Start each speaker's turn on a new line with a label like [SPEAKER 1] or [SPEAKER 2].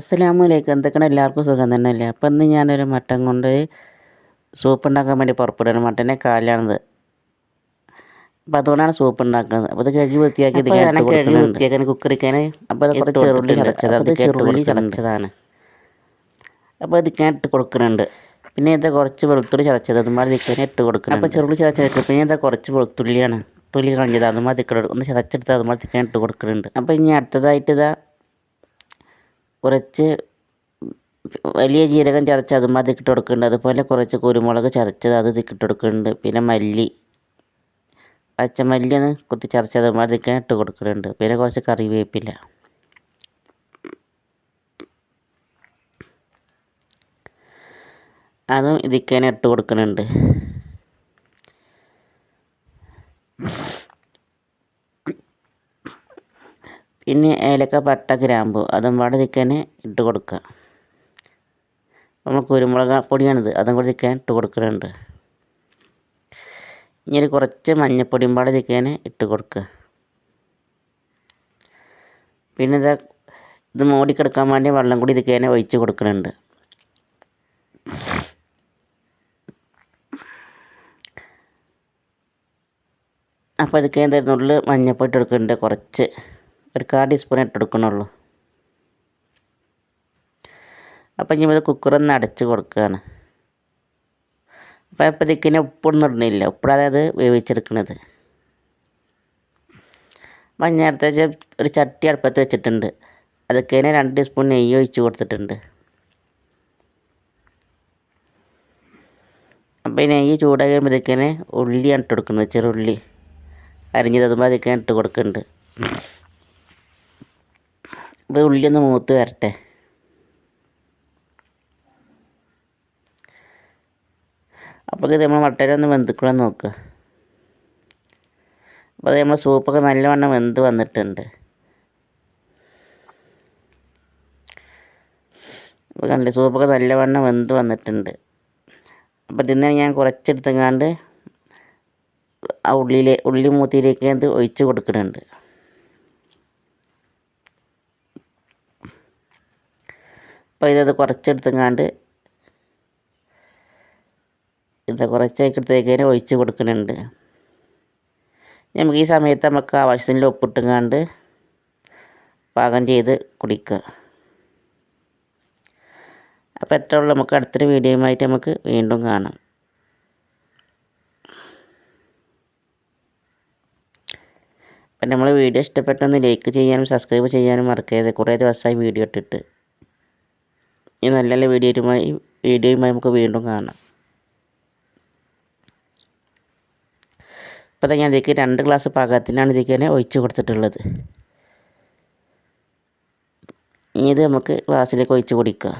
[SPEAKER 1] അസ്സലാമലൈക്കും. എന്തൊക്കെയാണ് എല്ലാവർക്കും സുഖം തന്നെയല്ലേ? അപ്പം ഇന്ന് ഞാനൊരു മട്ടൻ കൊണ്ട് സൂപ്പ് ഉണ്ടാക്കാൻ വേണ്ടി പുറപ്പെടുകയാണ് മട്ടനെ കാലാണത് അപ്പോൾ അതുകൊണ്ടാണ് സൂപ്പ് ഉണ്ടാക്കുന്നത് അപ്പോൾ അത് കഴുകി വൃത്തിയാക്കി ഇത് കഴുകി വൃത്തിയാക്കാൻ കുക്കറിക്കാൻ അപ്പോൾ അത് കുറച്ച് ചെറുള്ളി ചതച്ചത്. ചെറുള്ളി ചതച്ചതാണ്. അപ്പോൾ അതിക്കാൻ ഇട്ട് കൊടുക്കുന്നുണ്ട്. പിന്നെ എന്താ കുറച്ച് വെളുത്തുള്ളി ചതച്ചത്. അതുമാതിരി ഇതിക്കാൻ ഇട്ട് കൊടുക്കണം അപ്പോൾ ചെറുള്ളി ചതച്ചത്. പിന്നെ എന്താ കുറച്ച് വെളുത്തുള്ളിയാണ്. തുള്ളി കളഞ്ഞത്. അതുമാതിരി ഒന്ന് ചതച്ചെടുത്ത് അതുമാതിരി ഇട്ട് കൊടുക്കുന്നുണ്ട്. അപ്പോൾ ഇനി അടുത്തതായിട്ട് ഇതാ കുറച്ച് വലിയ ജീരകം ചതച്ച് അതും അതിക്കിട്ട് കൊടുക്കുന്നുണ്ട്. അതുപോലെ കുറച്ച് കുരുമുളക് ചതച്ചത് അത് ഇതിക്കിട്ട് കൊടുക്കുന്നുണ്ട്. പിന്നെ മല്ലി പച്ചമല്ലി ഒന്ന് കുത്തി ചതച്ചത് അതിലേക്ക് ഇട്ട് കൊടുക്കുന്നുണ്ട്. പിന്നെ കുറച്ച് കറിവേപ്പില. അതും ഇതിക്കാൻ ഇട്ട് കൊടുക്കുന്നുണ്ട്. പിന്നെ ഏലക്ക പട്ട ഗ്രാമ്പു അതും പാടെ തിക്കാൻ ഇട്ട് കൊടുക്കുക. നമ്മൾ കുരുമുളക് പൊടിയാണിത് അതും കൂടി തിക്കാൻ ഇട്ട് കൊടുക്കുന്നുണ്ട് ഇനി കുറച്ച് മഞ്ഞപ്പൊടിയും പാടെ തിക്കാൻ ഇട്ട് കൊടുക്കുക. പിന്നെ ഇതാ ഇത് മൂടിക്കെടുക്കാൻ വേണ്ടി വെള്ളം കൂടി തിക്കാൻ ഒഴിച്ച് കൊടുക്കുന്നുണ്ട് അപ്പോൾ ഇതൊക്കെ എന്തായിരുന്നുള്ളിൽ മഞ്ഞപ്പൊടി എടുക്കുന്നുണ്ട് കുറച്ച്. ഒരു കാൽ ടീസ്പൂൺ ഇട്ടെടുക്കണുള്ളൂ അപ്പം ഇനി ഇത് കുക്കറൊന്ന് അടച്ച് കൊടുക്കുകയാണ് അപ്പോൾ ഇപ്പോൾ ഇതിക്കിനെ ഉപ്പൊന്നും ഇടുന്നില്ല. ഉപ്പിടാതെ അത് വേവിച്ചെടുക്കണത്. അപ്പം നേരത്തെ ഒരു ചട്ടി അടുപ്പത്ത് വെച്ചിട്ടുണ്ട്. അതൊക്കെ രണ്ട് ടീസ്പൂൺ നെയ്യ് ഒഴിച്ച് കൊടുത്തിട്ടുണ്ട്. അപ്പോൾ ഈ നെയ്യ് ചൂടായി കഴിയുമ്പോഴത്തേക്കിനെ ഉള്ളിയാണ് ഇട്ട് കൊടുക്കുന്നത്. ചെറുള്ളി അരിഞ്ഞ് തതുമ്പോൾ അതൊക്കെ ഇട്ട് കൊടുക്കുന്നുണ്ട് ഇത് ഉള്ളിയൊന്ന് മൂത്ത് വരട്ടെ. അപ്പോൾ ഇത് നമ്മൾ മട്ടനൊന്ന് വെന്തിക്കണം നോക്കുക അപ്പോൾ അത് നമ്മൾ സൂപ്പൊക്കെ നല്ലവണ്ണം വെന്ത് വന്നിട്ടുണ്ട്. അപ്പോൾ കണ്ടില്ലേ സൂപ്പൊക്കെ നല്ലവണ്ണം വെന്ത് വന്നിട്ടുണ്ട്. അപ്പോൾ ഇതിനെ ഞാൻ കുറച്ചെടുത്തെങ്ങാണ്ട് ആ ഉള്ളിയിലെ ഉള്ളി മൂത്തിയിലേക്ക് അത് ഒഴിച്ച് കൊടുക്കുന്നുണ്ട്. അപ്പോൾ ഇതത് കുറച്ചെടുത്തെങ്ങാണ്ട് ഇത് കുറച്ചേക്കെടുത്തേക്ക് ഒഴിച്ച് കൊടുക്കുന്നുണ്ട്. നമുക്ക് ഈ സമയത്ത് നമുക്ക് ആവശ്യത്തിന് ഉപ്പിട്ടുങ്ങാണ്ട് പാകം ചെയ്ത് കുടിക്കുക. അപ്പോൾ എത്ര ഉള്ളൂ. നമുക്ക് അടുത്തൊരു വീഡിയോയുമായിട്ട് നമുക്ക് വീണ്ടും കാണാം. അപ്പം നമ്മൾ വീഡിയോ ഇഷ്ടപ്പെട്ടൊന്ന് ലൈക്ക് ചെയ്യാനും സബ്സ്ക്രൈബ് ചെയ്യാനും മറക്കരുത്. കുറേ ദിവസമായി വീഡിയോ ഇട്ടിട്ട്. ഈ നല്ല നല്ല വീഡിയോയുമായി വീഡിയോയുമായി നമുക്ക് വീണ്ടും കാണാം. ഇപ്പോൾ ഞാൻ ഇതിലേക്ക് രണ്ട് ഗ്ലാസ് പാകത്തിനാണ് ഇതിലേക്ക് തന്നെ ഒഴിച്ച് കൊടുത്തിട്ടുള്ളത്. ഇനി ഇത് നമുക്ക് ഗ്ലാസ്സിലേക്ക് ഒഴിച്ച് കുടിക്കാം.